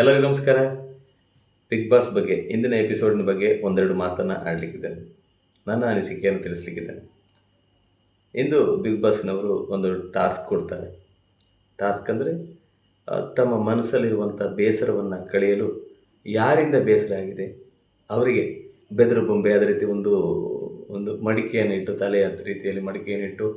ಎಲ್ಲರಿಗೂ ನಮಸ್ಕಾರ. Big boss ಬಗ್ಗೆ, ಇಂದಿನ ಎಪಿಸೋಡ್ನ ಬಗ್ಗೆ ಒಂದೆರಡು ಮಾತನ್ನು ಆಡಲಿಕ್ಕಿದ್ದೇನೆ. ನನ್ನ ಅನಿಸಿಕೆಯನ್ನು ತಿಳಿಸ್ಲಿಕ್ಕಿದ್ದೇನೆ. ಇಂದು ಬಿಗ್ ಬಾಸ್ನವರು ಒಂದು ಟಾಸ್ಕ್ ಕೊಡ್ತಾರೆ. ಟಾಸ್ಕ್ ಅಂದರೆ ತಮ್ಮ ಮನಸ್ಸಲ್ಲಿರುವಂಥ ಬೇಸರವನ್ನು ಕಳೆಯಲು ಯಾರಿಂದ ಬೇಸರ ಆಗಿದೆ? ಅವರಿಗೆ ಬೆದರು ಬೊಂಬೆ ಅದೇ ರೀತಿ ಒಂದು ಒಂದು ಮಡಿಕೆಯನ್ನು ಇಟ್ಟು ತಲೆಯ ರೀತಿಯಲ್ಲಿ ಮಡಿಕೆಯನ್ನು ಇಟ್ಟು,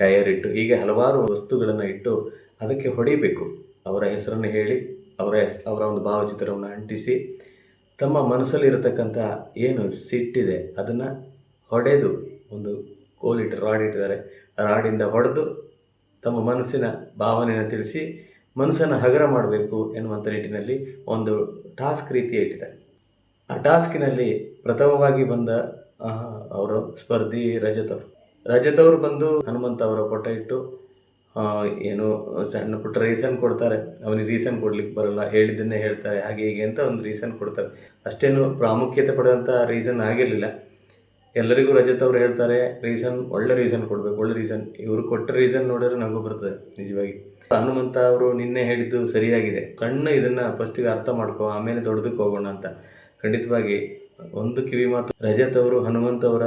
ಟಯರ್ ಇಟ್ಟು, ಹೀಗೆ ಹಲವಾರು ವಸ್ತುಗಳನ್ನು ಇಟ್ಟು ಅದಕ್ಕೆ ಹೊಡಿಬೇಕು ಅವರ ಹೆಸರನ್ನು ಹೇಳಿ ಅವರ ಅವರ ಒಂದು ಭಾವಚಿತ್ರವನ್ನು ಅಂಟಿಸಿ ತಮ್ಮ ಮನಸ್ಸಲ್ಲಿರತಕ್ಕಂಥ ಏನು ಸಿಟ್ಟಿದೆ ಅದನ್ನು ಹೊಡೆದು ಒಂದು ಕೋಲಿಟ್ಟು ರಾಡ್ ಇಟ್ಟಿದ್ದಾರೆ. ರಾಡಿಂದ ಹೊಡೆದು ತಮ್ಮ ಮನಸ್ಸಿನ ಭಾವನೆಯನ್ನು ತಿಳಿಸಿ ಮನಸ್ಸನ್ನು ಹಗರ ಮಾಡಬೇಕು ಎನ್ನುವಂಥ ನಿಟ್ಟಿನಲ್ಲಿ ಒಂದು ಟಾಸ್ಕ್ ರೀತಿ ಇಟ್ಟಿದ್ದಾರೆ. ಆ ಟಾಸ್ಕಿನಲ್ಲಿ ಪ್ರಥಮವಾಗಿ ಬಂದ ಅವರು ಸ್ಪರ್ಧಿ ರಜತ್ ಅವರು. ಬಂದು ಹನುಮಂತ ಅವರ ಫೋಟೋ ಇಟ್ಟು ಏನು ಸಣ್ಣ ಪುಟ್ಟ ರೀಸನ್ ಕೊಡ್ತಾರೆ. ಅವನಿಗೆ ರೀಸನ್ ಕೊಡ್ಲಿಕ್ಕೆ ಬರಲ್ಲ. ಹೇಳಿದ್ದನ್ನೇ ಹೇಳ್ತಾರೆ. ಹಾಗೆ ಹೀಗೆ ಅಂತ ಒಂದು ರೀಸನ್ ಕೊಡ್ತಾರೆ. ಅಷ್ಟೇನು ಪ್ರಾಮುಖ್ಯತೆ ಪಡೆದಂಥ ರೀಸನ್ ಆಗಿರಲಿಲ್ಲ. ಎಲ್ಲರಿಗೂ ರಜತ್ ಅವರು ಹೇಳ್ತಾರೆ ರೀಸನ್ ಒಳ್ಳೆ ರೀಸನ್ ಕೊಡಬೇಕು. ಒಳ್ಳೆ ರೀಸನ್ ಇವರು ಕೊಟ್ಟ ರೀಸನ್ ನೋಡಿದ್ರೆ ನಮಗೂ ಬರ್ತದೆ, ನಿಜವಾಗಿ. ಹನುಮಂತ ಅವರು ನಿನ್ನೆ ಹೇಳಿದ್ದು ಸರಿಯಾಗಿದೆ. ಕಣ್ಣು ಇದನ್ನು ಫಸ್ಟಿಗೆ ಅರ್ಥ ಮಾಡ್ಕೋ, ಆಮೇಲೆ ದೊಡ್ಡದಕ್ಕೆ ಹೋಗೋಣ ಅಂತ. ಖಂಡಿತವಾಗಿ ಒಂದು ಕಿವಿ ಮಾತು. ರಜತ್ ಅವರು ಹನುಮಂತ ಅವರ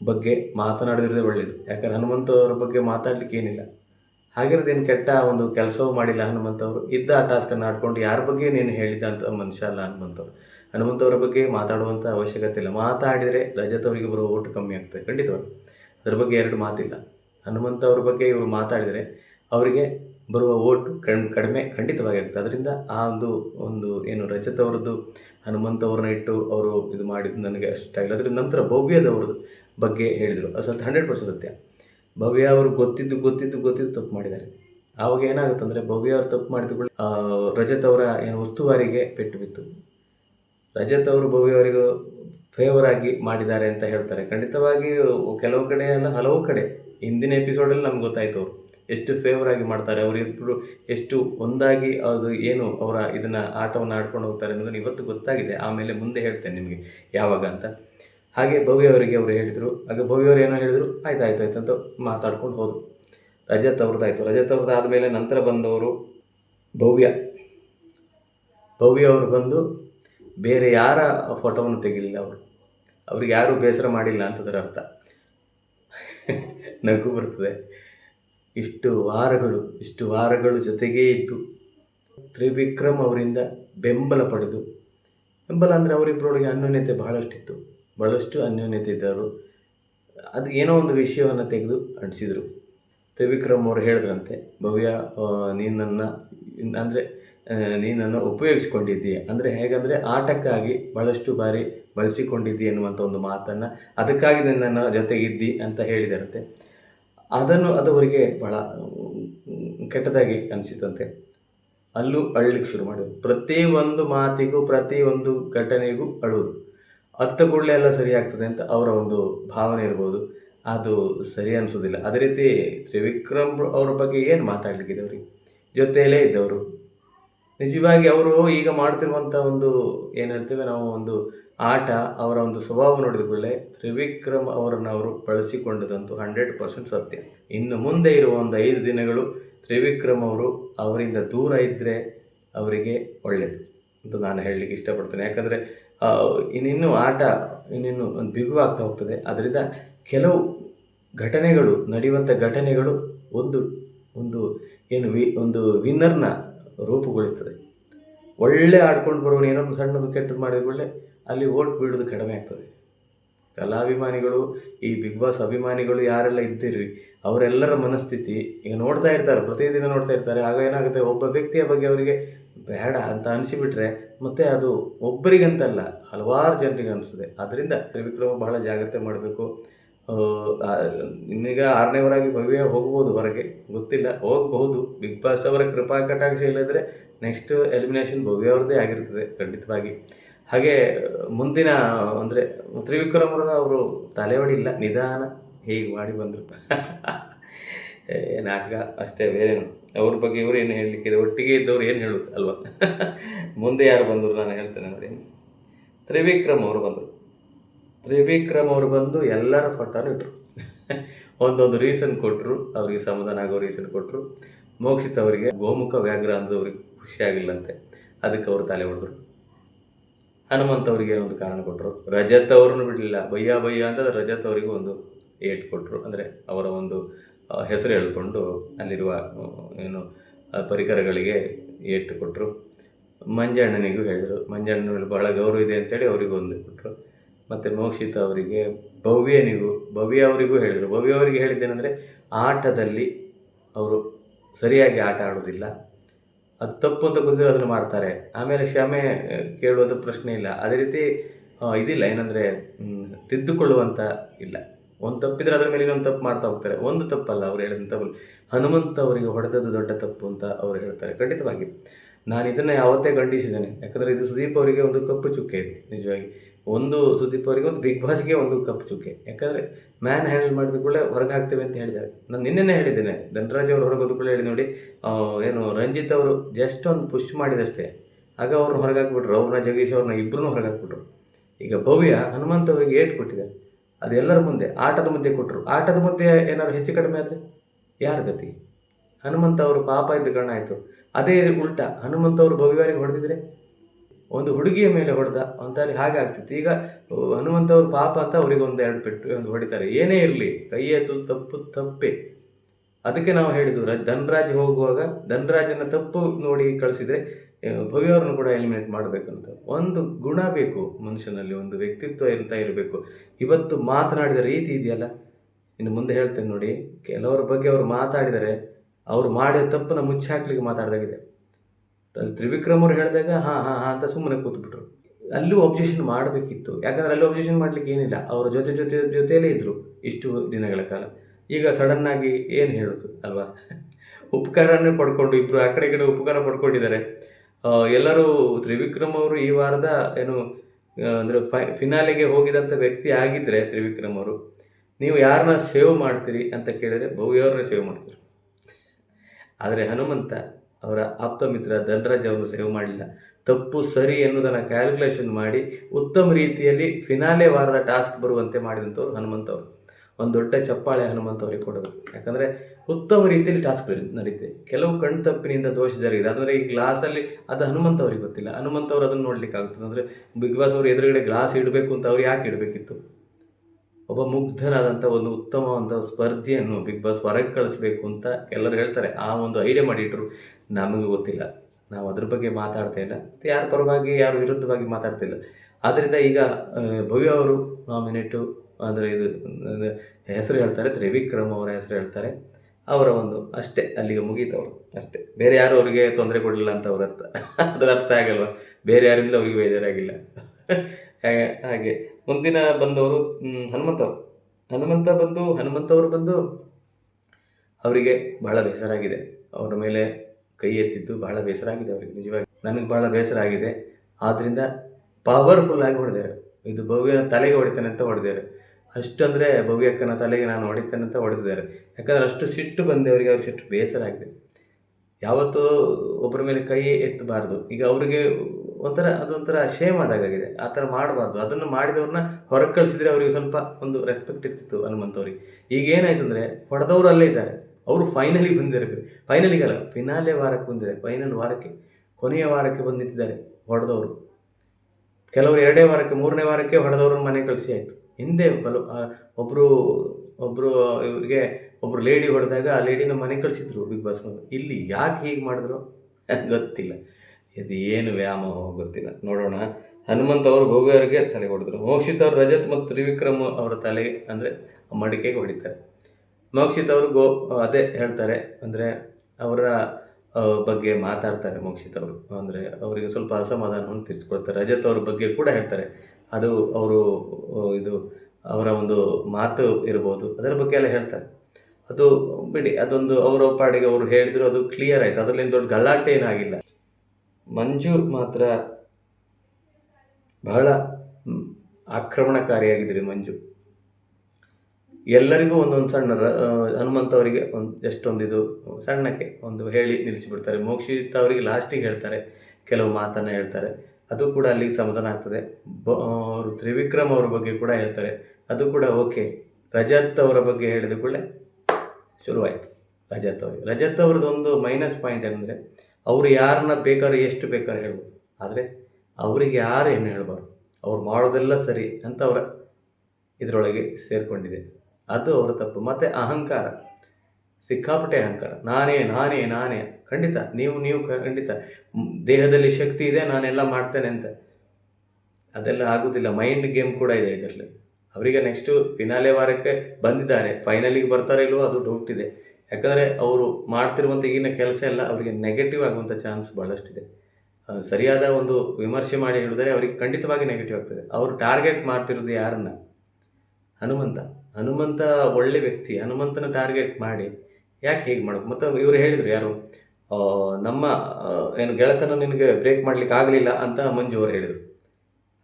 ಬಗ್ಗೆ ಮಾತನಾಡಿದ್ರೆ ಒಳ್ಳೆಯದು ಯಾಕಂದ್ರೆ ಹನುಮಂತ ಅವರ ಬಗ್ಗೆ ಮಾತಾಡ್ಲಿಕ್ಕೆ ಏನಿಲ್ಲ. ಹಾಗಿರೋದೇನು ಕೆಟ್ಟ ಒಂದು ಕೆಲಸವೂ ಮಾಡಿಲ್ಲ ಹನುಮಂತ ಅವರು ಇದ್ದ ಆ ಟಾಸ್ಕನ್ನು ಆಡ್ಕೊಂಡು ಯಾರ ಬಗ್ಗೆ ನೀನು ಹೇಳಿದ್ದ ಅಂತ ಮನುಷ್ಯ ಅಲ್ಲ ಹನುಮಂತವ್ರು. ಹನುಮಂತವರ ಬಗ್ಗೆ ಮಾತಾಡುವಂಥ ಅವಶ್ಯಕತೆ ಇಲ್ಲ. ಮಾತಾಡಿದರೆ ರಜತ್ ಅವರಿಗೆ ಬರುವ ಓಟು ಕಮ್ಮಿ ಆಗ್ತದೆ ಖಂಡಿತವಾಗಿ ಅದ್ರ ಬಗ್ಗೆ ಎರಡು ಮಾತಿಲ್ಲ. ಹನುಮಂತ ಅವ್ರ ಬಗ್ಗೆ ಇವರು ಮಾತಾಡಿದರೆ ಅವರಿಗೆ ಬರುವ ಓಟು ಕಣ್ ಕಡಿಮೆ ಖಂಡಿತವಾಗಿ ಆಗ್ತದೆ. ಅದರಿಂದ ಆ ಒಂದು ಒಂದು ಏನು ರಜತ್ ಅವರದ್ದು ಹನುಮಂತ ಅವ್ರನ್ನ ಇಟ್ಟು ಅವರು ಇದು ಮಾಡಿದ್ದು ನನಗೆ ಅಷ್ಟಾಗಿಲ್ಲ. ಅದ್ರ ನಂತರ ಭವ್ಯದವ್ರದ್ದು ಬಗ್ಗೆ ಹೇಳಿದರು. ಅದು ಸ್ವಲ್ಪ ಹಂಡ್ರೆಡ್ ಪರ್ಸೆಂಟ್ ಸತ್ಯ. ಭವ್ಯ ಅವರು ಗೊತ್ತಿದ್ದು ಗೊತ್ತಿದ್ದು ಗೊತ್ತಿದ್ದು ತಪ್ಪು ಮಾಡಿದ್ದಾರೆ. ಆವಾಗ ಏನಾಗುತ್ತೆ ಅಂದರೆ ಭವ್ಯ ಅವರು ತಪ್ಪು ಮಾಡಿದ ಕೂಡ ಆ, ರಜತ್ ಅವರ ಏನು ಉಸ್ತುವಾರಿಗೆ ಪೆಟ್ಟು ಬಿತ್ತು. ರಜತ್ ಅವರು ಭವ್ಯ ಅವರಿಗೂ ಫೇವರ್ ಆಗಿ ಮಾಡಿದ್ದಾರೆ ಅಂತ ಹೇಳ್ತಾರೆ. ಖಂಡಿತವಾಗಿ ಕೆಲವು ಕಡೆ ಅಲ್ಲ ಹಲವು ಕಡೆ ಹಿಂದಿನ ಎಪಿಸೋಡಲ್ಲಿ ನಮ್ಗೆ ಗೊತ್ತಾಯ್ತು ಅವರು. ಎಷ್ಟು ಫೇವರ್ ಆಗಿ ಮಾಡ್ತಾರೆ ಅವರಿಬ್ಬರು ಎಷ್ಟು ಒಂದಾಗಿ ಅದು ಏನು ಅವರ ಇದನ್ನು ಆಟವನ್ನು ಆಡ್ಕೊಂಡು ಹೋಗ್ತಾರೆ ಅನ್ನೋದನ್ನು ಇವತ್ತು ಗೊತ್ತಾಗಿದೆ. ಆಮೇಲೆ ಮುಂದೆ ಹೇಳ್ತೇನೆ ನಿಮಗೆ ಯಾವಾಗ ಅಂತ. ಹಾಗೆ ಭವ್ಯ ಅವರಿಗೆ ಅವರು ಹೇಳಿದರು. ಹಾಗೆ ಭವ್ಯ ಅವರು ಏನೋ ಹೇಳಿದರು, ಆಯ್ತು ಆಯ್ತು ಆಯ್ತು ಅಂತ ಮಾತಾಡ್ಕೊಂಡು ಹೋದರು. ರಜತ್ ಅವ್ರದ್ದು ಆಯಿತು. ರಜತ್ ಅವ್ರದ್ದು ಆದಮೇಲೆ ನಂತರ ಬಂದವರು ಭವ್ಯ. ಭವ್ಯ ಅವರು ಬಂದು ಬೇರೆ ಯಾರ ಫೋಟೋವನ್ನು ತೆಗಿಲಿಲ್ಲ ಅವರು. ಅವ್ರಿಗೆ ಯಾರೂ ಬೇಸರ ಮಾಡಿಲ್ಲ ಅಂತದರ ಅರ್ಥ. ನಗು ಬರ್ತದೆ. ಇಷ್ಟು ವಾರಗಳು ಇಷ್ಟು ವಾರಗಳು ಜೊತೆಗೇ ಇದ್ದು ತ್ರಿವಿಕ್ರಮ್ ಅವರಿಂದ ಬೆಂಬಲ ಪಡೆದು, ಬೆಂಬಲ ಅಂದರೆ ಅವರಿಬ್ಬರೊಳಗೆ ಅನ್ಯೋನ್ಯತೆ ಬಹಳಷ್ಟಿತ್ತು. ಬಹಳಷ್ಟು ಅನ್ಯೋನ್ಯತೆ ಇದ್ದರು. ಅದು ಏನೋ ಒಂದು ವಿಷಯವನ್ನು ತೆಗೆದು ಅಂಟಿಸಿದರು. ತ್ರಿವಿಕ್ರಮ್ ಅವರು ಹೇಳಿದ್ರಂತೆ, ಭವ್ಯ ನೀನನ್ನು ನೀನು ನನ್ನ, ಅಂದರೆ ನೀನನ್ನು ಉಪಯೋಗಿಸ್ಕೊಂಡಿದ್ದೀಯ. ಅಂದರೆ ಹೇಗಂದರೆ ಆಟಕ್ಕಾಗಿ ಭಾಳಷ್ಟು ಬಾರಿ ಬಳಸಿಕೊಂಡಿದ್ದಿ ಎನ್ನುವಂಥ ಒಂದು ಮಾತನ್ನು, ಅದಕ್ಕಾಗಿ ನನ್ನ ಜೊತೆಗಿದ್ದಿ ಅಂತ ಹೇಳಿದರಂತೆ. ಅದನ್ನು ಅದವರಿಗೆ ಭಾಳ ಕೆಟ್ಟದಾಗಿ ಅನಿಸಿತಂತೆ. ಅಲ್ಲೂ ಅಳ್ಳಿಕ್ಕೆ ಶುರು ಮಾಡಿದರು. ಪ್ರತಿಯೊಂದು ಮಾತಿಗೂ, ಪ್ರತಿಯೊಂದು ಘಟನೆಗೂ ಅಳುವುದು. ಅತ್ತ ಕೂಡಲೇ ಎಲ್ಲ ಸರಿ ಆಗ್ತದೆ ಅಂತ ಅವರ ಒಂದು ಭಾವನೆ ಇರ್ಬೋದು. ಅದು ಸರಿ ಅನಿಸೋದಿಲ್ಲ. ಅದೇ ರೀತಿ ತ್ರಿವಿಕ್ರಮ್ ಅವ್ರ ಬಗ್ಗೆ ಏನು ಮಾತಾಡಲಿಕ್ಕಿದೆ ಅವ್ರಿಗೆ ಜೊತೆಯಲ್ಲೇ ಇದ್ದವರು. ನಿಜವಾಗಿ ಅವರು ಈಗ ಮಾಡ್ತಿರುವಂಥ ಒಂದು ಏನು ಹೇಳ್ತೇವೆ ನಾವು ಒಂದು ಆಟ, ಅವರ ಒಂದು ಸ್ವಭಾವ ನೋಡಿದ ಕೂಡಲೇ ತ್ರಿವಿಕ್ರಮ್ ಅವರನ್ನು ಅವರು ಬಳಸಿಕೊಂಡದಂತೂ ಹಂಡ್ರೆಡ್ ಪರ್ಸೆಂಟ್ ಸತ್ಯ. ಇನ್ನು ಮುಂದೆ ಇರುವ ಒಂದು ಐದು ದಿನಗಳು ತ್ರಿವಿಕ್ರಮ್ ಅವರು ಅವರಿಂದ ದೂರ ಇದ್ದರೆ ಅವರಿಗೆ ಒಳ್ಳೆಯದು ಅಂತ ನಾನು ಹೇಳಲಿಕ್ಕೆ ಇಷ್ಟಪಡ್ತೇನೆ. ಯಾಕಂದರೆ ಇನ್ನಿನ್ನು ಆಟ ಇನ್ನಿನ್ನು ಒಂದು ಬಿಗುವಾಗ್ತಾ ಹೋಗ್ತದೆ. ಅದರಿಂದ ಕೆಲವು ಘಟನೆಗಳು ನಡೆಯುವಂಥ ಘಟನೆಗಳು ಒಂದು ಒಂದು ಏನು ವಿ, ಒಂದು ವಿನ್ನರ್ನ ರೂಪುಗೊಳಿಸ್ತದೆ. ಒಳ್ಳೆ ಆಡ್ಕೊಂಡು ಬರೋನು ಏನೋ ಸಣ್ಣದು ಕೆಟ್ಟದ್ದು ಮಾಡಿದ ಕೂಡಲೇ ಅಲ್ಲಿ ಓಟ್ ಬೀಳೋದು ಕಡಿಮೆ ಆಗ್ತದೆ. ಕಲಾಭಿಮಾನಿಗಳು, ಈ ಬಿಗ್ ಬಾಸ್ ಅಭಿಮಾನಿಗಳು ಯಾರೆಲ್ಲ ಇದ್ದೀರಿ, ಅವರೆಲ್ಲರ ಮನಸ್ಥಿತಿ ಈಗ ನೋಡ್ತಾ ಇರ್ತಾರೆ, ಪ್ರತಿದಿನ ನೋಡ್ತಾ ಇರ್ತಾರೆ. ಆಗ ಏನಾಗುತ್ತೆ? ಒಬ್ಬ ವ್ಯಕ್ತಿಯ ಬಗ್ಗೆ ಅವರಿಗೆ ಬೇಡ ಅಂತ ಅನಿಸಿಬಿಟ್ರೆ ಮತ್ತೆ ಅದು ಒಬ್ಬರಿಗಂತಲ್ಲ, ಹಲವಾರು ಜನರಿಗೆ ಅನಿಸ್ತದೆ ಅದರಿಂದ ತ್ರಿವಿಕ್ರಮ ಬಹಳ ಜಾಗ್ರತೆ ಮಾಡಬೇಕು. ಇನ್ನೀಗ ಆರನೇವರಾಗಿ ಭವ್ಯ ಹೋಗ್ಬೋದು ಹೊರಗೆ, ಗೊತ್ತಿಲ್ಲ, ಹೋಗಬಹುದು. ಬಿಗ್ ಬಾಸ್ ಅವರ ಕೃಪಾ ಕಟಾಕ್ಷ ಇಲ್ಲದ್ರೆ ನೆಕ್ಸ್ಟ್ ಎಲಿಮಿನೇಷನ್ ಭವ್ಯ ಅವ್ರದ್ದೇ ಆಗಿರ್ತದೆ, ಖಂಡಿತವಾಗಿ. ಹಾಗೆ ಮುಂದಿನ ಅಂದರೆ ತ್ರಿವಿಕ್ರಮರ ಅವರು ತಲೆ ಹೊಡಿಲ್ಲ ನಿಧಾನ ಹೀಗೆ ಮಾಡಿ ಬಂದರು. ನಾಟಕ ಅಷ್ಟೇ, ಬೇರೇನು. ಅವ್ರ ಬಗ್ಗೆ ಇವರು ಏನು ಹೇಳಲಿಕ್ಕೆ ಒಟ್ಟಿಗೆ ಇದ್ದವ್ರು ಏನು ಹೇಳೋದು? ಅಲ್ವಾ? ಮುಂದೆ ಯಾರು ಬಂದರು ನಾನು ಹೇಳ್ತೇನೆ ನೋಡಿ ತ್ರಿವಿಕ್ರಮ್ ಅವರು ಬಂದರು. ತ್ರಿವಿಕ್ರಮ್ ಅವರು ಬಂದು ಎಲ್ಲರ ಫೋಟೋನು ಇಟ್ಟರು ಒಂದೊಂದು ರೀಸನ್ ಕೊಟ್ಟರು ಅವರಿಗೆ ಸಮಾಧಾನ ಆಗೋ ರೀಸನ್ ಕೊಟ್ಟರು ಮೋಕ್ಷಿತ್ ಅವರಿಗೆ ಗೋಮುಖ ವ್ಯಾಘ್ರ ಅಂದ್ರೆ ಅವ್ರಿಗೆ ಖುಷಿಯಾಗಿಲ್ಲಂತೆ ಅದಕ್ಕೆ ಅವರು ತಲೆ ಹೊಡೆದ್ರು. ಹನುಮಂತ್ ಅವರಿಗೆ ಒಂದು ಕಾರಣ ಕೊಟ್ಟರು ರಜತ್ ಅವ್ರನ್ನು ಬಿಡಲಿಲ್ಲ. ಬಯ್ಯ ಬಯ್ಯ ಅಂತ ರಜತ್ ಅವರಿಗೂ ಒಂದು ಏಟ್ ಕೊಟ್ಟರು ಅಂದರೆ ಅವರ ಒಂದು ಹೆಸರು ಹೇಳಿಕೊಂಡು ಅಲ್ಲಿರುವ ಏನು ಪರಿಕರಗಳಿಗೆ ಏಟು ಕೊಟ್ಟರು ಮಂಜಣ್ಣನಿಗೂ ಹೇಳಿದರು. ಮಂಜಣ್ಣ ಬಹಳ ಗೌರವ ಇದೆ ಅಂತೇಳಿ ಅವರಿಗೂ ಒಂದು ಕೊಟ್ಟರು ಮತ್ತು ಮೋಕ್ಷಿತ ಅವರಿಗೆ, ಭವ್ಯನಿಗೂ, ಭವ್ಯ ಅವರಿಗೂ ಹೇಳಿದರು. ಭವ್ಯ ಅವರಿಗೆ ಹೇಳಿದ್ದೇನೆಂದರೆ, ಆಟದಲ್ಲಿ ಅವರು ಸರಿಯಾಗಿ ಆಟ ಆಡೋದಿಲ್ಲ. ಅದು ತಪ್ಪು ಅಂತ ಗೊತ್ತಿದ್ರೆ ಅದನ್ನು ಮಾಡ್ತಾರೆ. ಆಮೇಲೆ ಕ್ಷಮೆ ಕೇಳುವಂಥ ಪ್ರಶ್ನೆ ಇಲ್ಲ. ಅದೇ ರೀತಿ ಇದಿಲ್ಲ. ಏನಂದರೆ ತಿದ್ದುಕೊಳ್ಳುವಂಥ ಇಲ್ಲ. ಒಂದು ತಪ್ಪಿದ್ರೆ ಅದರ ಮೇಲೆ ಇನ್ನೊಂದು ತಪ್ಪು ಮಾಡ್ತಾ ಹೋಗ್ತಾರೆ. ಒಂದು ತಪ್ಪಲ್ಲ ಅವ್ರು ಹೇಳಿದಂಥ ಹನುಮಂತ ಅವರಿಗೆ ಹೊಡೆದದ್ದು ದೊಡ್ಡ ತಪ್ಪು ಅಂತ ಅವರು ಹೇಳ್ತಾರೆ. ಖಂಡಿತವಾಗಿ. ನಾನು ಇದನ್ನು ಯಾವತ್ತೇ ಖಂಡಿಸಿದ್ದೇನೆ. ಯಾಕಂದರೆ ಇದು ಸುದೀಪ್ ಅವರಿಗೆ ಒಂದು ಕಪ್ಪು ಚುಕ್ಕೆ ಇದೆ ನಿಜವಾಗಿ. ಒಂದು ಸುದೀಪ್ ಅವರಿಗೆ ಒಂದು ಬಿಗ್ ಬಾಸ್ಗೆ ಒಂದು ಕಪ್ ಚುಕ್ಕೆ. ಯಾಕಂದರೆ ಮ್ಯಾನ್ ಹ್ಯಾಂಡಲ್ ಮಾಡಿದ ಕೂಡಲೇ ಹೊರಗೆ ಹಾಕ್ತೇವೆ ಅಂತ ಹೇಳಿದ್ದಾರೆ. ನಾನು ನಿನ್ನೆನೇ ಹೇಳಿದ್ದೇನೆ, ಧನರಾಜ್ ಅವರು ಹೊರಗೆ ಕೂಡಲೇ ಹೇಳಿ ನೋಡಿ ಏನು ರಂಜಿತ್ ಅವರು ಜಸ್ಟ್ ಒಂದು ಪುಷ್ ಮಾಡಿದಷ್ಟೇ. ಆಗ ಅವ್ರನ್ನ ಹೊರಗೆ ಹಾಕ್ಬಿಟ್ರು ಅವ್ರನ್ನ ಜಗದೀಶ್ ಅವ್ರನ್ನ ಇಬ್ಬರೂ ಹೊರಗೆ ಹಾಕ್ಬಿಟ್ರು ಈಗ ಭವ್ಯ ಹನುಮಂತ ಅವರಿಗೆ ಏಟ್ ಕೊಟ್ಟಿದ್ದಾರೆ. ಅದೆಲ್ಲರ ಮುಂದೆ, ಆಟದ ಮಧ್ಯೆ ಕೊಟ್ಟರು ಆಟದ ಮಧ್ಯೆ ಏನಾದ್ರು ಹೆಚ್ಚು ಕಡಿಮೆ ಆದರೆ? ಯಾರ ಗತಿ? ಹನುಮಂತ ಅವರು ಪಾಪ ಇದ್ದ ಕಾರಣ ಆಯಿತು. ಅದೇ ಉಲ್ಟಾ, ಹನುಮಂತ ಅವರು ಭವ್ಯವಾರಿಗೆ ಹೊಡೆದಿದ್ರೆ ಒಂದು ಹುಡುಗಿಯ ಮೇಲೆ ಹೊಡೆದ ಅಂತಲ್ಲಿ ಹಾಗೆ ಆಗ್ತಿತ್ತು. ಈಗ ಹನುಮಂತವ್ರ ಪಾಪ ಅಂತ ಅವರಿಗೆ ಒಂದು ಎರಡು ಪೆಟ್ಟು, ಒಂದು ಹೊಡಿತಾರೆ. ಏನೇ ಇರಲಿ ಕೈ ಎತ್ತು ತಪ್ಪು ತಪ್ಪೇ. ಅದಕ್ಕೆ ನಾವು ಹೇಳಿದ್ದು ಧನರಾಜ್ ಹೋಗುವಾಗ ಧನರಾಜನ ತಪ್ಪು ನೋಡಿ ಕಳಿಸಿದ್ರೆ ಭವ್ಯವ್ರನ್ನು ಕೂಡ ಎಲಿಮಿನೇಟ್ ಮಾಡಬೇಕಂತ. ಒಂದು ಗುಣ ಬೇಕು ಮನುಷ್ಯನಲ್ಲಿ, ಒಂದು ವ್ಯಕ್ತಿತ್ವ ಇರ್ತಾ ಇರಬೇಕು. ಇವತ್ತು ಮಾತನಾಡಿದ ರೀತಿ ಇದೆಯಲ್ಲ? ಇನ್ನು ಮುಂದೆ ಹೇಳ್ತೇನೆ ನೋಡಿ, ಕೆಲವರ ಬಗ್ಗೆ ಅವರು ಮಾತಾಡಿದರೆ, ಅವರು ಮಾಡಿದ ತಪ್ಪನ್ನು ಮುಚ್ಚಿ ಹಾಕ್ಲಿಕ್ಕೆ ಮಾತಾಡ್ದಾಗಿದೆ. ತ್ರಿವಿಕ್ರಮ್ ಅವ್ರು ಹೇಳಿದಾಗ, ಹಾಂ ಹಾಂ ಹಾಂ ಅಂತ ಸುಮ್ಮನೆ ಕೂತ್ಬಿಟ್ರು. ಅಲ್ಲೂ ಅಬ್ಜೆಕ್ಷನ್ ಮಾಡಬೇಕಿತ್ತು. ಯಾಕಂದ್ರೆ ಅಲ್ಲೂ ಅಬ್ಜೆಕ್ಷನ್ ಮಾಡ್ಲಿಕ್ಕೆ ಏನಿಲ್ಲ. ಅವರ ಜೊತೆ ಜೊತೆ, ಜೊತೆಯಲ್ಲೇ ಇದ್ದರು ಇಷ್ಟು ದಿನಗಳ ಕಾಲ. ಈಗ ಸಡನ್ನಾಗಿ ಏನು ಹೇಳೋದು, ಅಲ್ವಾ? ಉಪಕಾರನೇ ಪಡ್ಕೊಂಡು ಇಬ್ಬರು ಆ ಕಡೆ ಕಡೆ ಉಪಕಾರ ಪಡ್ಕೊಂಡಿದ್ದಾರೆ. ಎಲ್ಲರೂ ತ್ರಿವಿಕ್ರಮ್ ಅವರು ಈ ವಾರದ ಏನು ಅಂದರೆ ಫೈ ಫಿನಾಲೆಗೆ ಹೋಗಿದಂಥ ವ್ಯಕ್ತಿ ಆಗಿದ್ದರೆ ತ್ರಿವಿಕ್ರಮ್ ಅವರು, ನೀವು ಯಾರನ್ನ ಸೇವ್ ಮಾಡ್ತೀರಿ ಅಂತ ಕೇಳಿದರೆ ಭವ್ಯವ್ರನ್ನೇ ಸೇವ್ ಮಾಡ್ತೀರಿ. ಆದರೆ ಹನುಮಂತ ಅವರ ಆಪ್ತ ಮಿತ್ರ ಧನರಾಜ್ ಅವರು ಸೇವ್ ಮಾಡಲಿಲ್ಲ. ತಪ್ಪು ಸರಿ ಎನ್ನುವುದನ್ನು ಕ್ಯಾಲ್ಕುಲೇಷನ್ ಮಾಡಿ ಉತ್ತಮ ರೀತಿಯಲ್ಲಿ ಫಿನಾಲೆ ವಾರದ ಟಾಸ್ಕ್ ಬರುವಂತೆ ಮಾಡಿದಂಥವ್ರು ಹನುಮಂತ ಅವರು. ಒಂದು ದೊಡ್ಡ ಚಪ್ಪಾಳೆ ಹನುಮಂತ ಅವರಿಗೆ ಕೊಡಬೇಕು ಯಾಕಂದರೆ ಉತ್ತಮ ರೀತಿಯಲ್ಲಿ ಟಾಸ್ಕ್ ನಡೀತೆ. ಕೆಲವು ಕಣ್ತಪ್ಪಿನಿಂದ ದೋಷ ಜರುಗಿದೆ. ಅಂದರೆ ಈ ಗ್ಲಾಸಲ್ಲಿ ಅದು ಹನುಮಂತ ಅವರಿಗೆ ಗೊತ್ತಿಲ್ಲ. ಹನುಮಂತ ಅವರು ಅದನ್ನು ನೋಡ್ಲಿಕ್ಕೆ ಆಗ್ತದೆ. ಅಂದರೆ ಬಿಗ್ ಬಾಸ್ ಅವರು ಎದುರುಗಡೆ ಗ್ಲಾಸ್ ಇಡಬೇಕು ಅಂತ ಅವ್ರು ಯಾಕೆ ಇಡಬೇಕಿತ್ತು? ಒಬ್ಬ ಮುಗ್ಧನಾದಂಥ ಒಂದು ಉತ್ತಮವಾದಂಥ ಸ್ಪರ್ಧೆಯನ್ನು ಬಿಗ್ ಬಾಸ್ ಹೊರಗೆ ಕಳಿಸ್ಬೇಕು ಅಂತ ಎಲ್ಲರೂ ಹೇಳ್ತಾರೆ. ಆ ಒಂದು ಐಡಿಯಾ ಮಾಡಿಟ್ರು. ನಮಗೆ ಗೊತ್ತಿಲ್ಲ. ನಾವು ಅದ್ರ ಬಗ್ಗೆ ಮಾತಾಡ್ತಾ ಇಲ್ಲ. ಯಾರ ಪರವಾಗಿ, ಯಾರು ವಿರುದ್ಧವಾಗಿ ಮಾತಾಡ್ತಿಲ್ಲ ಆದ್ದರಿಂದ ಈಗ ಭವ್ಯ ಅವರು ನಾಮಿನೇಟು, ಅಂದರೆ ಇದು ಹೆಸರು ಹೇಳ್ತಾರೆ, ತ್ರಿವಿಕ್ರಮ್ ಅವರ ಹೆಸರು ಹೇಳ್ತಾರೆ. ಅವರ ಒಂದು, ಅಷ್ಟೇ, ಅಲ್ಲಿಗೆ ಮುಗೀತವರು, ಅಷ್ಟೇ. ಬೇರೆ ಯಾರು ಅವರಿಗೆ ತೊಂದರೆ ಕೊಡಲಿಲ್ಲ ಅಂತ ಅವ್ರ ಅರ್ಥ. ಅದರ ಅರ್ಥ ಆಗಲ್ವ? ಬೇರೆ ಯಾರಿಂದಲೂ ಅವರಿಗೆ ಬೇಜಾರಾಗಿಲ್ಲ. ಹಾಗೆ ಹಾಗೆ. ಮುಂದಿನ ಬಂದವರು ಹನುಮಂತ ಹನುಮಂತ ಬಂದು ಹನುಮಂತವರು ಬಂದು, ಅವರಿಗೆ ಬಹಳ ಬೇಸರಾಗಿದೆ ಅವರ ಮೇಲೆ ಕೈ ಎತ್ತಿದ್ದು ಬಹಳ ಬೇಸರ ಆಗಿದೆ ಅವರಿಗೆ, ನಿಜವಾಗಿ. ನನಗೆ ಬಹಳ ಬೇಸರ ಆಗಿದೆ. ಆದ್ದರಿಂದ ಪವರ್ಫುಲ್ ಆಗಿ ಹೊಡೆದಾರೆ. ಇದು ಭವ್ಯನ ತಲೆಗೆ ಹೊಡಿತಾನೆ ಅಂತ ಹೊಡೆದಾರೆ. ಅಷ್ಟಂದರೆ ಭವ್ಯಕ್ಕನ ತಲೆಗೆ ನಾನು ಹೊಡಿತೇನೆ ಅಂತ ಹೊಡೆದಿದ್ದಾರೆ. ಯಾಕಂದರೆ ಅಷ್ಟು ಸಿಟ್ಟು ಬಂದೆ ಅವರಿಗೆ, ಅವ್ರಿಗೆ ಅಷ್ಟು ಬೇಸರ ಆಗಿದೆ. ಯಾವತ್ತೂ ಒಬ್ಬರ ಮೇಲೆ ಕೈ ಎತ್ತಬಾರ್ದು. ಈಗ ಅವರಿಗೆ ಒಂಥರ, ಅದೊಂಥರ ಶೇಮ್ ಆದಾಗಿದೆ ಆ ಥರ ಮಾಡಬಾರ್ದು. ಅದನ್ನು ಮಾಡಿದವ್ರನ್ನ ಹೊರಗೆ ಕಳಿಸಿದ್ರೆ ಅವರಿಗೆ ಸ್ವಲ್ಪ ಒಂದು ರೆಸ್ಪೆಕ್ಟ್ ಇರ್ತಿತ್ತು ಹನುಮಂತವ್ರಿಗೆ. ಈಗ ಏನಾಯ್ತು ಅಂದರೆ ಹೊಡೆದವರು ಅಲ್ಲೇ ಇದ್ದಾರೆ. ಅವರು ಫೈನಲಿಗೆ ಬಂದಿರಬೇಕು ಫೈನಲಿಗಲ್ಲ ಫಿನಾಲೆ ವಾರಕ್ಕೆ ಬಂದಿದ್ದಾರೆ. ಫೈನಲ್ ವಾರಕ್ಕೆ, ಕೊನೆಯ ವಾರಕ್ಕೆ ಬಂದು ನಿಂತಿದ್ದಾರೆ ಹೊಡೆದವರು. ಕೆಲವರು ಎರಡೇ ವಾರಕ್ಕೆ, ಮೂರನೇ ವಾರಕ್ಕೆ ಹೊಡೆದವ್ರನ್ನ ಮನೆ ಕಳಿಸಿ ಆಯಿತು. ಹಿಂದೆ ಬಲು ಒಬ್ಬರು ಒಬ್ಬರು ಇವರಿಗೆ ಒಬ್ಬರು ಲೇಡಿ ಹೊಡೆದಾಗ ಆ ಲೇಡಿನ ಮನೆ ಕಳಿಸಿದ್ರು ಬಿಗ್ ಬಾಸ್ ಇಲ್ಲಿ ಯಾಕೆ ಹೀಗೆ ಮಾಡಿದ್ರು? ಗೊತ್ತಿಲ್ಲ. ಇದು ಏನು ವ್ಯಾಯಾಮ ಗೊತ್ತಿಲ್ಲ. ನೋಡೋಣ. ಹನುಮಂತ ಅವರು ಹೋಗೋರಿಗೆ ತಲೆ ಹೊಡೆದ್ರು. ಮೋಕ್ಷಿತ್ ಅವರು ರಜತ್ ಮತ್ತು ತ್ರಿವಿಕ್ರಮ್ ಅವರ ತಲೆಗೆ, ಅಂದರೆ ಮಡಿಕೆಗೆ ಹೊಡಿತಾರೆ. ಮೋಕ್ಷಿತ್ ಅವರು ಗೋ, ಅದೇ ಹೇಳ್ತಾರೆ, ಅಂದರೆ ಅವರ ಬಗ್ಗೆ ಮಾತಾಡ್ತಾರೆ ಮೋಕ್ಷಿತ್ ಅವರು. ಅಂದರೆ ಅವರಿಗೆ ಸ್ವಲ್ಪ ಅಸಮಾಧಾನವನ್ನು ತಿಳಿಸ್ಕೊಡ್ತಾರೆ ರಜತ್ ಅವ್ರ ಬಗ್ಗೆ ಕೂಡ ಹೇಳ್ತಾರೆ. ಅದು ಅವರು ಇದು ಅವರ ಒಂದು ಮಾತು ಇರ್ಬೋದು. ಅದರ ಬಗ್ಗೆ ಎಲ್ಲ ಹೇಳ್ತಾರೆ. ಅದು ಬಿಡಿ, ಅದೊಂದು ಅವರ ಪಾಡಿಗೆ ಅವರು ಹೇಳಿದ್ರು, ಅದು ಕ್ಲಿಯರ್ ಆಯಿತು. ಅದರಲ್ಲಿ ದೊಡ್ಡ ಗಲಾಟೆ ಏನಾಗಿಲ್ಲ. ಮಂಜು ಮಾತ್ರ ಬಹಳ ಆಕ್ರಮಣಕಾರಿಯಾಗಿದ್ದೀರಿ ಮಂಜು. ಎಲ್ಲರಿಗೂ ಒಂದೊಂದು ಸಣ್ಣ ರ- ಹನುಮಂತ ಅವರಿಗೆ ಒಂದು ಎಷ್ಟೊಂದು ಇದು, ಸಣ್ಣಕ್ಕೆ ಒಂದು ಹೇಳಿ ನಿಲ್ಲಿಸಿಬಿಡ್ತಾರೆ. ಮೋಕ್ಷಿತ ಅವರಿಗೆ ಲಾಸ್ಟಿಗೆ ಹೇಳ್ತಾರೆ, ಕೆಲವು ಮಾತನ್ನು ಹೇಳ್ತಾರೆ. ಅದು ಕೂಡ ಅಲ್ಲಿಗೆ ಸಮಾಧಾನ ಆಗ್ತದೆ. ಬ, ಅವರು ತ್ರಿವಿಕ್ರಮ್ ಅವ್ರ ಬಗ್ಗೆ ಕೂಡ ಹೇಳ್ತಾರೆ. ಅದು ಕೂಡ ಓಕೆ ರಜತ್ ಅವರ ಬಗ್ಗೆ ಹೇಳಿದ ಕೂಡಲೇ ಶುರುವಾಯಿತು. ರಜತ್ ಅವರಿಗೆ. ರಜತ್ ಅವ್ರದ್ದು ಒಂದು ಮೈನಸ್ ಪಾಯಿಂಟ್ ಅಂದರೆ ಅವರು ಯಾರನ್ನ ಬೇಕಾದ್ರೆ ಎಷ್ಟು ಬೇಕಾದ್ರೆ ಹೇಳ್ಬೋದು. ಆದರೆ ಅವರಿಗೆ ಯಾರು ಏನು ಹೇಳ್ಬಾರ್ದು? ಅವ್ರು ಮಾಡೋದೆಲ್ಲ ಸರಿ ಅಂತ ಅವರ ಇದರೊಳಗೆ ಸೇರಿಕೊಂಡಿದೆ. ಅದು ಅವರ ತಪ್ಪು. ಮತ್ತು ಅಹಂಕಾರ. ಸಿಕ್ಕಾಪಟ್ಟೆ ಅಹಂಕಾರ. ನಾನೇ ನಾನೇ ನಾನೇ. ಖಂಡಿತ, ನೀವು ನೀವು ಖಂಡಿತ. ದೇಹದಲ್ಲಿ ಶಕ್ತಿ ಇದೆ, ನಾನೆಲ್ಲ ಮಾಡ್ತೇನೆ ಅಂತ. ಅದೆಲ್ಲ ಆಗೋದಿಲ್ಲ. ಮೈಂಡ್ ಗೇಮ್ ಕೂಡ ಇದೆ ಇದರಲ್ಲಿ. ಅವರಿಗೆ ನೆಕ್ಸ್ಟು ಫಿನಾಲೆ ವಾರಕ್ಕೆ ಬಂದಿದ್ದಾರೆ. ಫೈನಲಿಗೆ ಬರ್ತಾರೆ ಇಲ್ವೋ ಅದು ಡೌಟ್ ಇದೆ. ಯಾಕಂದರೆ ಅವರು ಮಾಡ್ತಿರುವಂಥ ಈಗಿನ ಕೆಲಸ ಎಲ್ಲ ಅವರಿಗೆ ನೆಗೆಟಿವ್ ಆಗುವಂಥ ಚಾನ್ಸ್ ಭಾಳಷ್ಟಿದೆ ಸರಿಯಾದ ಒಂದು ವಿಮರ್ಶೆ ಮಾಡಿ ಹೇಳಿದರೆ ಅವರಿಗೆ ಖಂಡಿತವಾಗಿ ನೆಗೆಟಿವ್ ಆಗ್ತದೆ. ಅವರು ಟಾರ್ಗೆಟ್ ಮಾಡ್ತಿರೋದು ಯಾರನ್ನ? ಹನುಮಂತ. ಹನುಮಂತ ಒಳ್ಳೆ ವ್ಯಕ್ತಿ. ಹನುಮಂತನ ಟಾರ್ಗೆಟ್ ಮಾಡಿ. ಯಾಕೆ ಹೇಗೆ ಮಾಡೋದು ಮತ್ತು ಇವರು ಹೇಳಿದರು ಯಾರು? ನಮ್ಮ ಏನು ಗೆಳೆತನ ನಿನಗೆ ಬ್ರೇಕ್ ಮಾಡ್ಲಿಕ್ಕೆ ಆಗಲಿಲ್ಲ ಅಂತ ಮಂಜು ಅವರು ಹೇಳಿದರು.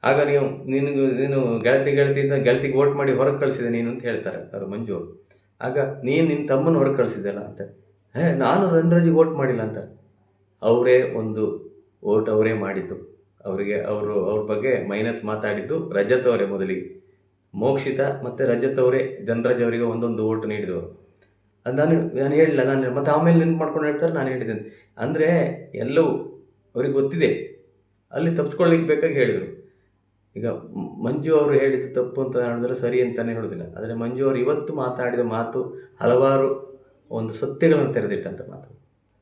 ಆಗ ನೀವು, ನಿನಗೆ, ನೀನು ಗೆಳತಿ ಗೆಳತಿ ಅಂತ ಗೆಳತಿಗೆ ವೋಟ್ ಮಾಡಿ ಹೊರಗೆ ಕಳಿಸಿದೆ ನೀನು ಅಂತ ಹೇಳ್ತಾರೆ ಅವರು ಮಂಜು ಅವರು. ಆಗ, ನೀನು ನಿನ್ನ ತಮ್ಮನ ಹೊರಗೆ ಕಳಿಸಿದ್ದಲ್ಲ ಅಂತ. ಹೇ, ನಾನು ರಂಧ್ರಜಿಗೆ ವೋಟ್ ಮಾಡಿಲ್ಲ ಅಂತ. ಅವರೇ ಒಂದು ವೋಟ್ ಅವರೇ ಮಾಡಿದ್ದು. ಅವರಿಗೆ, ಅವರು, ಅವ್ರ ಬಗ್ಗೆ ಮೈನಸ್ ಮಾತಾಡಿದ್ದು ರಜತ್ ಅವರೇ ಮೊದಲಿಗೆ. ಮೋಕ್ಷಿತ ಮತ್ತು ರಜತ್ ಅವರೇ ಧನರಾಜ್ ಅವರಿಗೆ ಒಂದೊಂದು ಓಟ್ ನೀಡಿದವರು ಅದು ನಾನು ನಾನು ಹೇಳಿಲ್ಲ ನಾನು ಮತ್ತು ಆಮೇಲೆ ನೆನ್ಪು ಮಾಡ್ಕೊಂಡು ಹೇಳ್ತಾರೆ, ನಾನು ಹೇಳಿದ್ದೇನೆ ಅಂದರೆ ಎಲ್ಲವೂ ಅವ್ರಿಗೆ ಗೊತ್ತಿದೆ. ಅಲ್ಲಿ ತಪ್ಪಿಸ್ಕೊಳ್ಳಿಕ್ಕೆ ಬೇಕಾಗಿ ಹೇಳಿದರು. ಈಗ ಮಂಜು ಅವರು ಹೇಳಿದ್ದು ತಪ್ಪು ಅಂತ ಹೇಳಿದ್ರೆ ಸರಿ ಅಂತಲೇ ಹೇಳೋದಿಲ್ಲ. ಆದರೆ ಮಂಜು ಅವರು ಇವತ್ತು ಮಾತಾಡಿದ ಮಾತು ಹಲವಾರು ಒಂದು ಸತ್ಯಗಳನ್ನು ತೆರೆದಿಟ್ಟಂಥ ಮಾತು.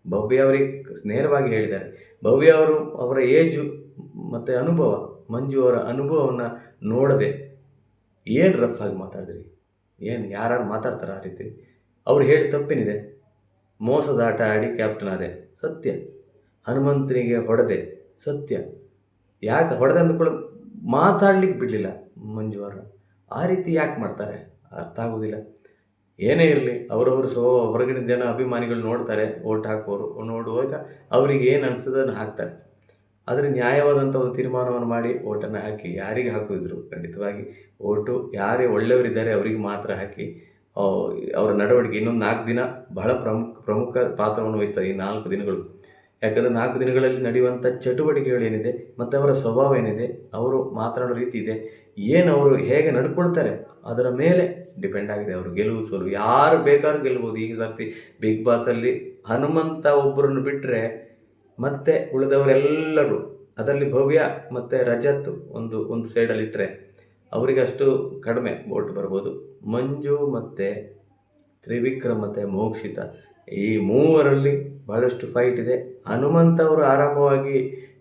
ಭವ್ಯ ಅವರಿಗೆ ನೇರವಾಗಿ ಹೇಳಿದ್ದಾರೆ. ಭವ್ಯ ಅವರು ಅವರ ಏಜು ಮತ್ತು ಅನುಭವ, ಮಂಜು ಅವರ ಅನುಭವವನ್ನು ನೋಡದೆ ಏನು ರಫ್ ಆಗಿ ಮಾತಾಡಿದ್ರಿ? ಏನು ಯಾರು ಮಾತಾಡ್ತಾರೆ ಆ ರೀತಿ? ಅವ್ರು ಹೇಳಿ ತಪ್ಪೇನಿದೆ. ಮೋಸದ ಆಟ ಆಡಿ ಕ್ಯಾಪ್ಟನ್ ಆದೆ. ಸತ್ಯ. ಹನುಮಂತನಿಗೆ ಹೊಡೆದೆ. ಸತ್ಯ. ಯಾಕೆ ಹೊಡೆದೆ ಅಂದ್ಕೊಳ ಮಾತಾಡ್ಲಿಕ್ಕೆ ಬಿಡಲಿಲ್ಲ ಮಂಜುವಾರ. ಆ ರೀತಿ ಯಾಕೆ ಮಾಡ್ತಾರೆ? ಅರ್ಥ ಆಗೋದಿಲ್ಲ. ಏನೇ ಇರಲಿ, ಅವರವರು ಸೋ ಹೊರಗಿನ ಜನ ಅಭಿಮಾನಿಗಳು ನೋಡ್ತಾರೆ, ಓಟ್ ಹಾಕೋರು, ನೋಡುವಾಗ ಅವ್ರಿಗೆ ಏನು ಅನಿಸ್ತದೆ ಅದನ್ನು ಹಾಕ್ತಾರೆ. ಆದರೆ ನ್ಯಾಯವಾದಂಥ ಒಂದು ತೀರ್ಮಾನವನ್ನು ಮಾಡಿ ಓಟನ್ನು ಹಾಕಿ ಯಾರಿಗೆ ಹಾಕುವುದ್ರು ಖಂಡಿತವಾಗಿ ಓಟು ಯಾರೇ ಒಳ್ಳೆಯವರಿದ್ದಾರೆ ಅವರಿಗೆ ಮಾತ್ರ ಹಾಕಿ ಅವರ ನಡವಳಿಕೆ ಇನ್ನೊಂದು ನಾಲ್ಕು ದಿನ ಬಹಳ ಪ್ರಮುಖ ಪ್ರಮುಖ ಪಾತ್ರವನ್ನು ವಹಿಸ್ತಾರೆ ಈ ನಾಲ್ಕು ದಿನಗಳು. ಯಾಕಂದರೆ ನಾಲ್ಕು ದಿನಗಳಲ್ಲಿ ನಡೆಯುವಂಥ ಚಟುವಟಿಕೆಗಳು ಏನಿದೆ, ಮತ್ತು ಅವರ ಸ್ವಭಾವ ಏನಿದೆ, ಅವರು ಮಾತನಾಡೋ ರೀತಿ ಇದೆ, ಏನು ಅವರು ಹೇಗೆ ನಡ್ಕೊಳ್ತಾರೆ, ಅದರ ಮೇಲೆ ಡಿಪೆಂಡ್ ಆಗಿದೆ ಅವರು ಗೆಲುವು ಸೋಲು. ಯಾರು ಬೇಕಾದ್ರೂ ಗೆಲ್ಬೋದು. ಈಗ ಸರ್ತಿ ಬಿಗ್ ಬಾಸಲ್ಲಿ ಹನುಮಂತ ಒಬ್ಬರನ್ನು ಬಿಟ್ಟರೆ ಮತ್ತೆ ಉಳಿದವರೆಲ್ಲರೂ ಅದರಲ್ಲಿ ಭವ್ಯ ಮತ್ತು ರಜತ್ ಒಂದು ಒಂದು ಸೈಡಲ್ಲಿ ಇಟ್ಟರೆ ಅವರಿಗೆ ಅಷ್ಟು ಕಡಿಮೆ ವೋಟ್ ಬರ್ಬೋದು. ಮಂಜು ಮತ್ತು ತ್ರಿವಿಕ್ರಮ್ ಮತ್ತು ಮೋಕ್ಷಿತ ಈ ಮೂವರಲ್ಲಿ ಭಾಳಷ್ಟು ಫೈಟ್ ಇದೆ. ಹನುಮಂತ ಅವರು ಆರಾಮವಾಗಿ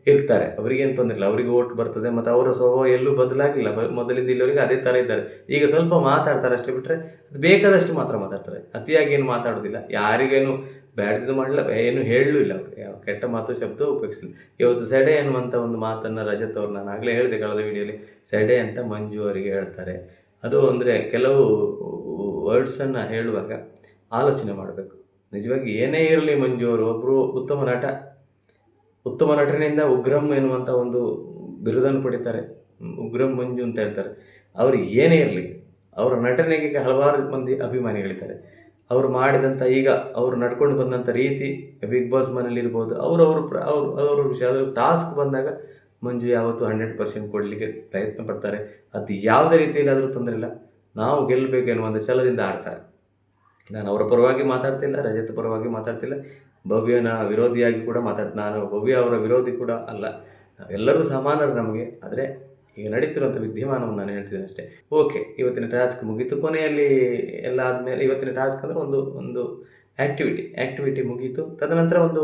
ಇರ್ತಾರೆ. ಅವರಿಗೇನು ತೊಂದರೆ ಇಲ್ಲ. ಅವರಿಗೆ ಓಟ್ ಬರ್ತದೆ ಮತ್ತು ಅವರ ಸ್ವಭಾವ ಎಲ್ಲೂ ಬದಲಾಗಿಲ್ಲ. ಮೊದಲಿಂದ ಇಲ್ಲಿವರೆಗೆ ಅದೇ ಥರ ಇದ್ದಾರೆ. ಈಗ ಸ್ವಲ್ಪ ಮಾತಾಡ್ತಾರೆ ಅಷ್ಟೇ ಬಿಟ್ಟರೆ ಅದು ಬೇಕಾದಷ್ಟು ಮಾತ್ರ ಮಾತಾಡ್ತಾರೆ. ಅತಿಯಾಗಿ ಏನು ಮಾತಾಡೋದಿಲ್ಲ. ಯಾರಿಗೇನು ಬ್ಯಾಡ್ದು ಮಾಡಲಿಲ್ಲ ಏನು ಹೇಳಲೂ ಇಲ್ಲ ಅವರು. ಯಾವ ಕೆಟ್ಟ ಮಾತು ಶಬ್ದ ಉಪಯೋಗಿಸಲಿಲ್ಲ. ಇವತ್ತು ಸೆಡೆ ಎನ್ನುವಂಥ ಒಂದು ಮಾತನ್ನು ರಜತ್ ಅವ್ರು ನಾನು ಆಗಲೇ ಹೇಳಿದೆ ಕಳೆದ ವಿಡಿಯೋಲಿ. ಸೆಡೆ ಅಂತ ಮಂಜು ಅವರಿಗೆ ಹೇಳ್ತಾರೆ. ಅದು ಅಂದರೆ ಕೆಲವು ವರ್ಡ್ಸನ್ನು ಹೇಳುವಾಗ ಆಲೋಚನೆ ಮಾಡಬೇಕು. ನಿಜವಾಗಿ ಏನೇ ಇರಲಿ ಮಂಜು ಅವರು ಒಬ್ಬರು ಉತ್ತಮ ನಟ. ಉತ್ತಮ ನಟನೆಯಿಂದ ಉಗ್ರಂ ಎನ್ನುವಂಥ ಒಂದು ಬಿರುದನ್ನು ಪಡಿತಾರೆ. ಉಗ್ರಂ ಮಂಜು ಅಂತ ಹೇಳ್ತಾರೆ. ಅವರು ಏನೇ ಇರಲಿ, ಅವರ ನಟನೆಗೆ ಹಲವಾರು ಮಂದಿ ಅಭಿಮಾನಿಗಳಿದ್ದಾರೆ. ಅವರು ಮಾಡಿದಂಥ ಈಗ ಅವರು ನಡ್ಕೊಂಡು ಬಂದಂಥ ರೀತಿ ಬಿಗ್ ಬಾಸ್ ಮನೇಲಿರ್ಬೋದು ಅವರು ಅವರು ಪ್ರ ಅವರು ಅವರ ವಿಷಯ ಅದು ಟಾಸ್ಕ್ ಬಂದಾಗ ಮಂಜು ಯಾವತ್ತು ಹಂಡ್ರೆಡ್ ಪರ್ಸೆಂಟ್ ಕೊಡಲಿಕ್ಕೆ ಪ್ರಯತ್ನ ಪಡ್ತಾರೆ. ಅದು ಯಾವುದೇ ರೀತಿಯಲ್ಲಿ ಆದರೂ ತೊಂದರೆ ಇಲ್ಲ. ನಾವು ಗೆಲ್ಲಬೇಕು ಎನ್ನುವಂಥ ಛಲದಿಂದ ಆಡ್ತಾರೆ. ನಾನು ಅವರ ಪರವಾಗಿ ಮಾತಾಡ್ತಿಲ್ಲ, ರಜತ್ ಪರವಾಗಿ ಮಾತಾಡ್ತಿಲ್ಲ. ಭವ್ಯನ ವಿರೋಧಿಯಾಗಿ ಕೂಡ ಮಾತಾಡ್ತೀನಿ ನಾನು ಭವ್ಯ ಅವರ ವಿರೋಧಿ ಕೂಡ ಅಲ್ಲ. ಎಲ್ಲರೂ ಸಮಾನರು ನಮಗೆ. ಆದರೆ ಈಗ ನಡೀತಿರುವಂಥ ವಿದ್ಯಮಾನವನ್ನು ನಾನು ಹೇಳ್ತಿದ್ದೇನೆ ಅಷ್ಟೇ. ಓಕೆ ಇವತ್ತಿನ ಟಾಸ್ಕ್ ಮುಗೀತು. ಕೊನೆಯಲ್ಲಿ ಎಲ್ಲ ಆದಮೇಲೆ ಇವತ್ತಿನ ಟಾಸ್ಕ್ ಅಂದರೆ ಒಂದು ಒಂದು ಆ್ಯಕ್ಟಿವಿಟಿ ಆ್ಯಕ್ಟಿವಿಟಿ ಮುಗೀತು. ತದನಂತರ ಒಂದು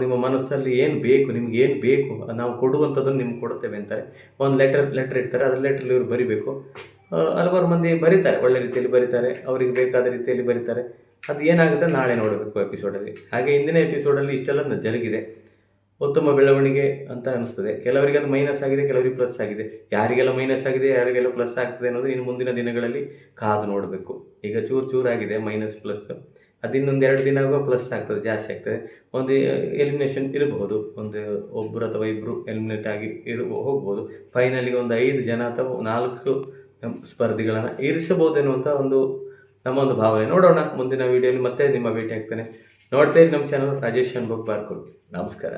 ನಿಮ್ಮ ಮನಸ್ಸಲ್ಲಿ ಏನು ಬೇಕು, ನಿಮ್ಗೆ ಏನು ಬೇಕು, ನಾವು ಕೊಡುವಂಥದ್ದನ್ನು ನಿಮ್ಗೆ ಕೊಡುತ್ತೇವೆ ಅಂತಾರೆ. ಒಂದು ಲೆಟರ್ ಲೆಟರ್ ಇಡ್ತಾರೆ, ಅದ್ರ ಲೆಟ್ರಲ್ಲಿ ಇವರು ಬರಿಬೇಕು. ಹಲವಾರು ಮಂದಿ ಬರೀತಾರೆ, ಒಳ್ಳೆ ರೀತಿಯಲ್ಲಿ ಬರೀತಾರೆ, ಅವರಿಗೆ ಬೇಕಾದ ರೀತಿಯಲ್ಲಿ ಬರೀತಾರೆ. ಅದು ಏನಾಗುತ್ತೆ ನಾಳೆ ನೋಡಬೇಕು ಎಪಿಸೋಡಲ್ಲಿ ಹಾಗೆ ಹಿಂದಿನ ಎಪಿಸೋಡಲ್ಲಿ ಇಷ್ಟೆಲ್ಲ ಜರುಗಿದೆ. ಉತ್ತಮ ಬೆಳವಣಿಗೆ ಅಂತ ಅನಿಸ್ತದೆ. ಕೆಲವರಿಗೆ ಅದು ಮೈನಸ್ ಆಗಿದೆ, ಕೆಲವರಿಗೆ ಪ್ಲಸ್ ಆಗಿದೆ. ಯಾರಿಗೆಲ್ಲ ಮೈನಸ್ ಆಗಿದೆ, ಯಾರಿಗೆಲ್ಲ ಪ್ಲಸ್ ಆಗ್ತದೆ ಅನ್ನೋದು ಇನ್ನು ಮುಂದಿನ ದಿನಗಳಲ್ಲಿ ಕಾದು ನೋಡಬೇಕು. ಈಗ ಚೂರು ಚೂರಾಗಿದೆ ಮೈನಸ್ ಪ್ಲಸ್ ಅದು ಇನ್ನೊಂದು ಎರಡು ದಿನ ಆಗುವ ಪ್ಲಸ್ ಆಗ್ತದೆ, ಜಾಸ್ತಿ ಆಗ್ತದೆ. ಒಂದು ಎಲಿಮಿನೇಷನ್ ಇರಬಹುದು. ಒಂದು ಒಬ್ಬರು ಅಥವಾ ಇಬ್ಬರು ಎಲಿಮಿನೇಟ್ ಆಗಿ ಇರು, ಹೋಗ್ಬೋದು. ಫೈನಲಿಗೆ ಒಂದು ಐದು ಜನ ಅಥವಾ ನಾಲ್ಕು ಸ್ಪರ್ಧಿಗಳನ್ನು ಇರಿಸಬಹುದು ಎನ್ನುವಂಥ ಒಂದು ನಮ್ಮ ಒಂದು ಭಾವನೆ. ನೋಡೋಣ ಮುಂದಿನ ವೀಡಿಯೋಲಿ ಮತ್ತೆ ನಿಮ್ಮ ಭೇಟಿ ಆಗ್ತಾನೆ. ನೋಡ್ತಾ ಇರಿ ನಮ್ಮ ಚಾನಲ್ ರಾಜೇಶ್ ಅನ್ಬೋಗ್ ಬಾರ್ಕೂರು ನಮಸ್ಕಾರ.